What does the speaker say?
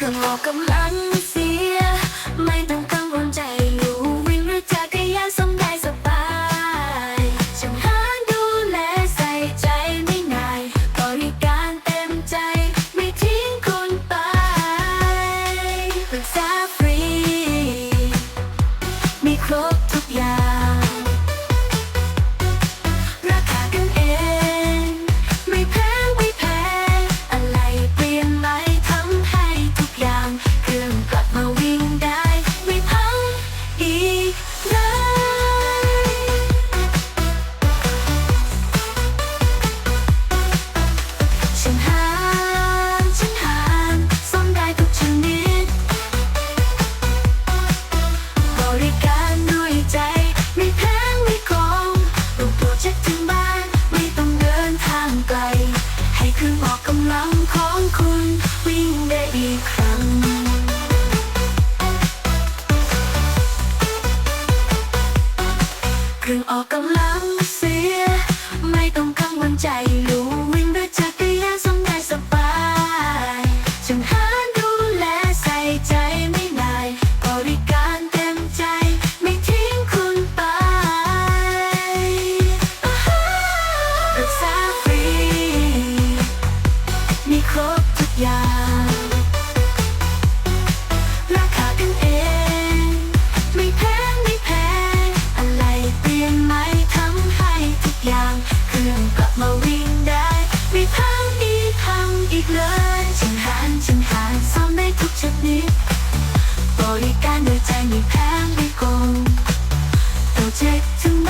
เครื่องโลกกำลังเสีย ไม่ต้องกังวลใจอยู่วิ่งหรือจักรยานสมได้สบายฉันหาดูแลใส่ใจไม่นายบริการเต็มใจ ไม่ทิ้งคุณไปปรึกษาฟรี มีครบ รื่องออกกำลังเสีย ไม่ต้องกังวลใจางเครื่องกลับมาวิ่งได้มีพังอีกพังอีกเลยฉันหันฉันหันซ้อมได้ทุกชนิดบริการโดยใจมีแพงไม่โกงโปรเจกต์ถึง